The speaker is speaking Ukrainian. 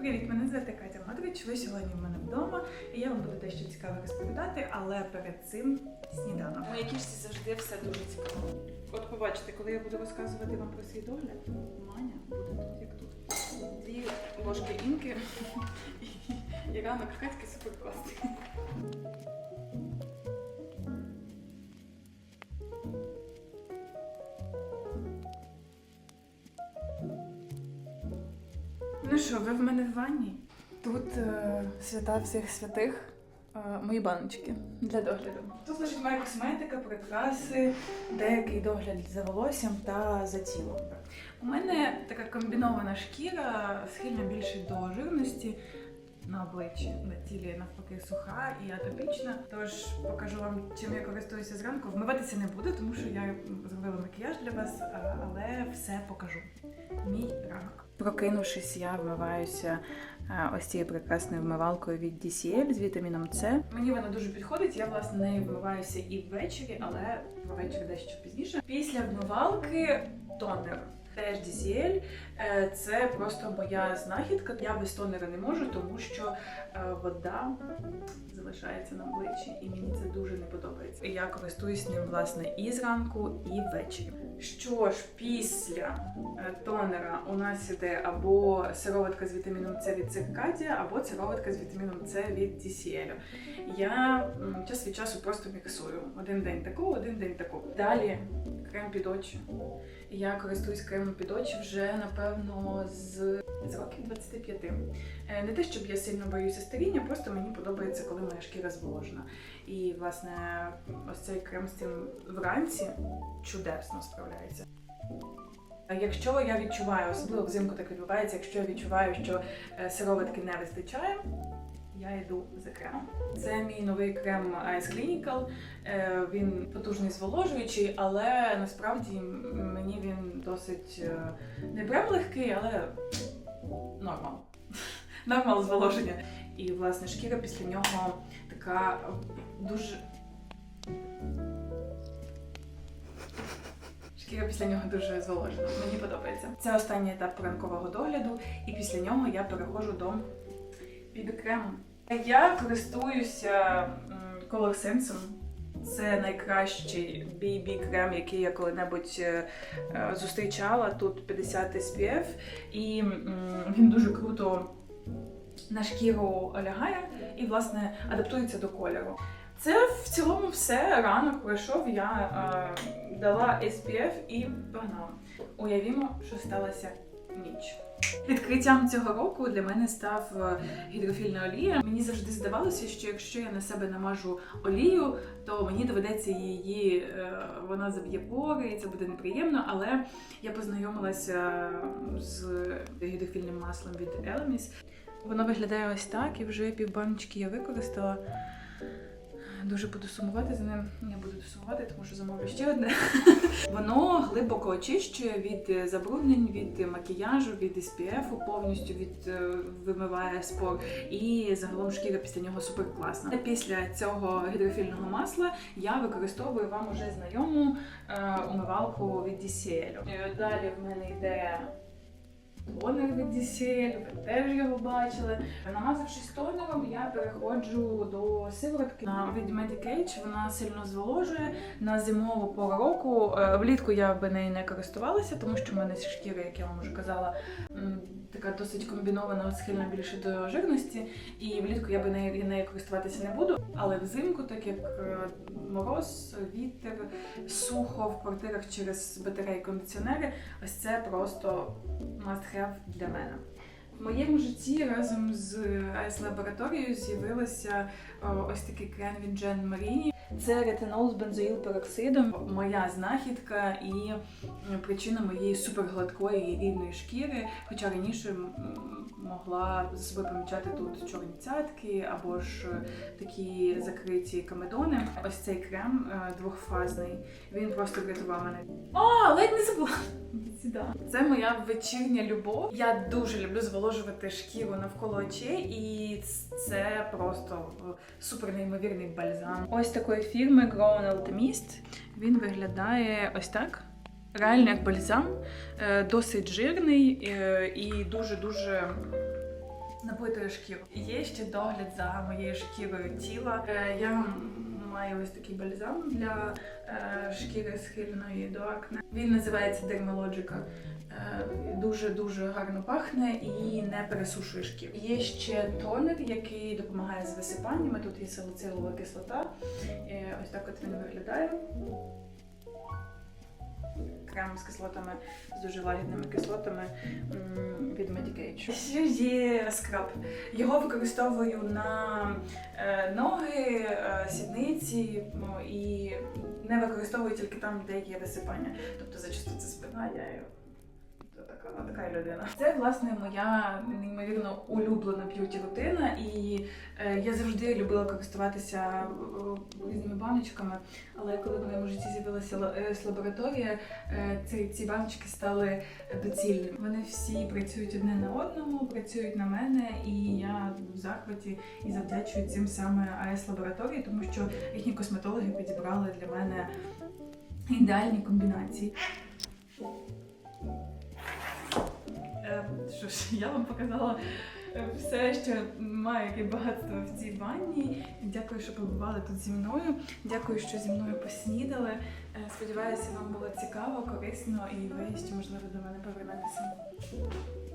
Привіт, мене звати Катя Модрич. Ви сьогодні в мене вдома, і я вам буду дещо цікаве розповідати, але перед цим сніданок. Моїй кішці завжди все дуже цікаво. От побачите, коли я буду розказувати вам про свій догляд, Маня буде тут як тут. Дві ложки інки і- ранок Катьки супер що, ви в мене в ванні? Тут е, свята всіх святих. е, Мої баночки для догляду. Тут лежить моя косметика, прикраси, деякий догляд за волоссям та за тілом. У мене така комбінована шкіра, схильна більше до жирності на обличчі, на тілі навпаки суха і атопічна. Тож покажу вам, чим я користуюся зранку. Вмиватися не буду, тому що я зробила макіяж для вас, але все покажу. Мій ранок. Прокинувшись, я вмиваюся ось цією прекрасною вмивалкою від DCL з вітаміном С. Мені вона дуже підходить. Я власне нею вмиваюся і ввечері, але ввечері дещо пізніше. Після вмивалки тонер. Теж Е, Це просто моя знахідка. Я без тонера не можу, тому що е, вода залишається на обличчі, і мені це дуже не подобається. Я користуюсь ним власне і зранку, і ввечері. Що ж, після е, тонера у нас іде або сироватка з вітаміном С від Циркадія, або сироватка з вітаміном С від DCL. Я час від часу просто міксую. Один день такого, один день такого. Далі крем під очі. Я користуюсь кремом під очі вже напевно з, з років 25. Е, Не те, щоб я сильно боюся старіння, просто мені подобається, коли моя шкіра зволожена. І власне ось цей крем з цим вранці чудесно справляється. Якщо я відчуваю, особливо взимку так відбувається, якщо я відчуваю, що е, сироватки не вистачає, я йду за кремом. Це мій новий крем Ice Clinical. Е, Він потужний зволожуючий, але насправді мені він досить е, не прям легкий, але нормал. Нормал зволоження. І власне шкіра після нього така дуже. Шкіра після нього дуже зволожена. Мені подобається. Це останній етап ранкового догляду, і після нього я переходжу до бібі-крему. Я користуюся Color Sense. Це найкращий BB крем, який я коли-небудь е, е, зустрічала. Тут 50 SPF, і він дуже круто на шкіру лягає і, власне, адаптується до кольору. Це в цілому все. Ранок пройшов, я е, дала SPF і погнала. Уявімо, що сталася ніч. Відкриттям цього року для мене став е, гідрофільна олія. Мені завжди здавалося, що якщо я на себе намажу олію, то мені доведеться її, е, вона заб'є пори, і це буде неприємно. Але я познайомилася з гідрофільним маслом від Elemis. Воно виглядає ось так, і вже півбаночки я використала. Дуже буду сумувати за ним. Не буду сумувати, тому що замовлю ще одне. Воно глибоко очищує від е, забруднень, від макіяжу, від SPF, повністю від е, вимиває спор. І загалом шкіра після нього супер класна. Після цього гідрофільного масла я використовую вам уже знайому е, умивалку від DCL. Далі в мене йде тонер від DCL, ви теж його бачили. Намазавшись тонером, я переходжу до сиворотки На- від Medicage. Вона сильно зволожує на зимову пору року. Е, Влітку я би нею не користувалася, тому що в мене шкіра, як я вам вже казала, така досить комбінована, схильна більше до жирності. І влітку я би нею, нею користуватися не буду. Але взимку, так як е, мороз, вітер, сухо в квартирах через батареї кондиціонери, ось це просто must have для мене. В моєму житті разом з Ice лабораторією з'явилося о, ось такий крем від Джен Маріні. Це ретинол з бензоїлпероксидом, моя знахідка і причина моєї супергладкої і рівної шкіри. Хоча раніше могла за собою помічати тут чорні цятки або ж е, такі закриті комедони. Ось цей крем е, двохфазний. Він просто врятував мене. О, ледь не забула. Іди Да. Це моя вечірня любов. Я дуже люблю зволожувати шкіру навколо очей, і це просто супер неймовірний бальзам. Ось такої фірми Grown Alchemist. Він виглядає ось так. Реально як бальзам, Е, досить жирний е, і дуже-дуже напитою шкіру. Є ще догляд за моєю шкірою тіла. Е, Я маю ось такий бальзам для е, шкіри схильної до акне. Він називається Dermalogica. Дуже дуже гарно пахне і не пересушує шкіру. Є ще тонер, який допомагає з висипаннями. Тут є салицилова кислота. Е, Ось так от він виглядає. Крем з кислотами, з дуже лагідними кислотами від Ще є скраб. Його використовую на е, ноги, е, сідниці ну, і не використовую тільки там, де є висипання. Тобто зачасту це спина, я така, така людина. Це власне моя неймовірно улюблена б'юті рутина, і е, я завжди любила користуватися е, різними баночками. Але коли в моєму житті з'явилася ла- е, лабораторія, е, ці, ці баночки стали доцільними. Вони всі працюють одне на одному, працюють на мене, і я в захваті і завдячую цим саме АЕС лабораторії, тому що їхні косметологи підібрали для мене ідеальні комбінації. Е, Що ж, я вам показала е, все, що маю яке багатство в цій ванні. Дякую, що побували тут зі мною. Дякую, що зі мною поснідали. Е, Сподіваюся, вам було цікаво, корисно і ви що можливо до мене повернетеся.